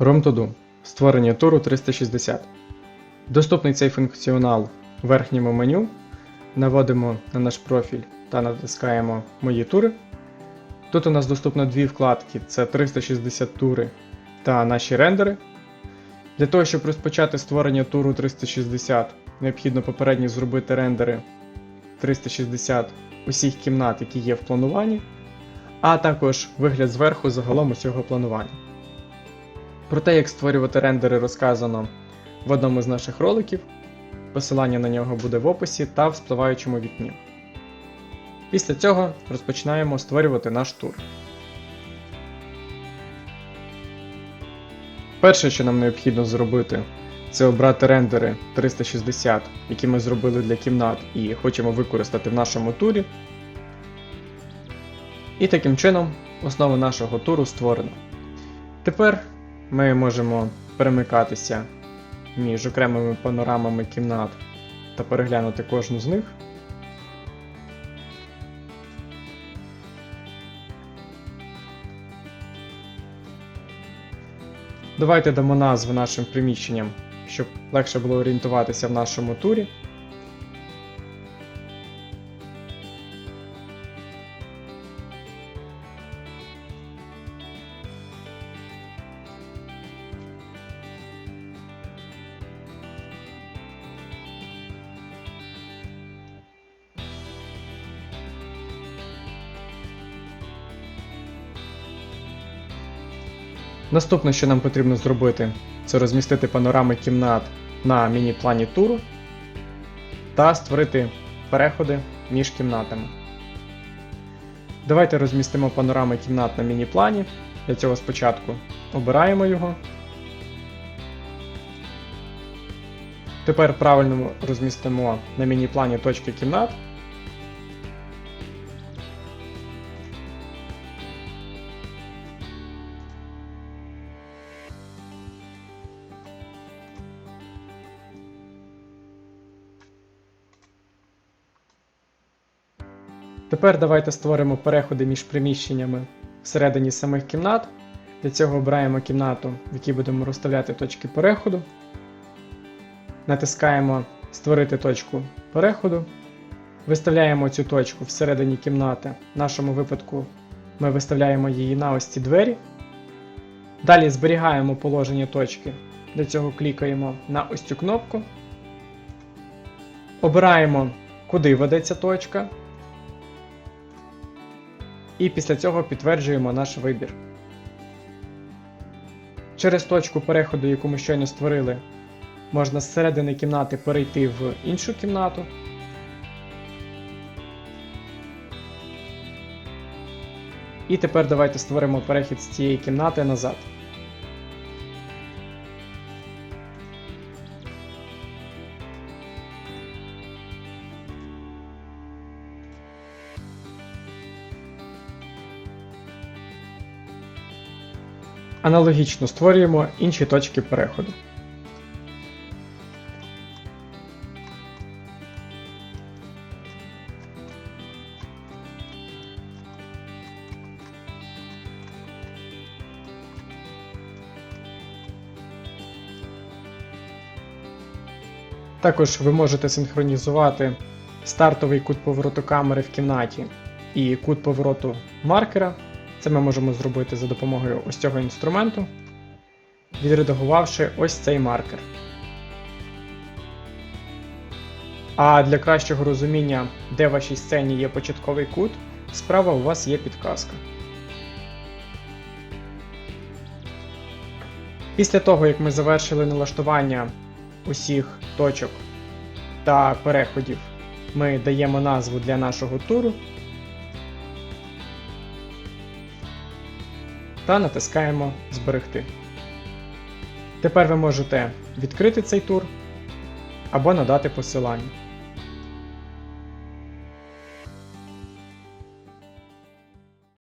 ROM2Do. Створення туру 360. Доступний цей функціонал в верхньому меню. Наводимо на наш профіль та натискаємо Мої тури. Тут у нас доступно дві вкладки: це 360 тури та наші рендери. Для того, щоб розпочати створення туру 360, необхідно попередньо зробити рендери 360 усіх кімнат, які є в плануванні, а також вигляд зверху загалом усього планування. Про те, як створювати рендери, розказано в одному з наших роликів. Посилання на нього буде в описі та в спливаючому вікні. Після цього розпочинаємо створювати наш тур. Перше, що нам необхідно зробити, це обрати рендери 360, які ми зробили для кімнат і хочемо використати в нашому турі. І таким чином основа нашого туру створена. Тепер ми можемо перемикатися між окремими панорамами кімнат та переглянути кожну з них. Давайте дамо назви нашим приміщенням, щоб легше було орієнтуватися в нашому турі. Наступне, що нам потрібно зробити, це розмістити панорами кімнат на міні-плані туру та створити переходи між кімнатами. Давайте розмістимо панорами кімнат на міні-плані. Для цього спочатку обираємо його. Тепер правильно розмістимо на міні-плані точки кімнат. Тепер давайте створимо переходи між приміщеннями всередині самих кімнат. Для цього обираємо кімнату, в якій будемо розставляти точки переходу. Натискаємо Створити точку переходу. Виставляємо цю точку всередині кімнати. В нашому випадку ми виставляємо її на ось ці двері. Далі зберігаємо положення точки. Для цього клікаємо на ось цю кнопку. Обираємо, куди ведеться точка. І після цього підтверджуємо наш вибір. Через точку переходу, яку ми щойно створили, можна з середини кімнати перейти в іншу кімнату. І тепер давайте створимо перехід з цієї кімнати назад. Аналогічно створюємо інші точки переходу. Також ви можете синхронізувати стартовий кут повороту камери в кімнаті і кут повороту маркера. Це ми можемо зробити за допомогою ось цього інструменту, відредагувавши ось цей маркер. А для кращого розуміння, де в вашій сцені є початковий кут, справа у вас є підказка. Після того, як ми завершили налаштування усіх точок та переходів, ми даємо назву для нашого туру та натискаємо Зберегти. Тепер ви можете відкрити цей тур або надати посилання.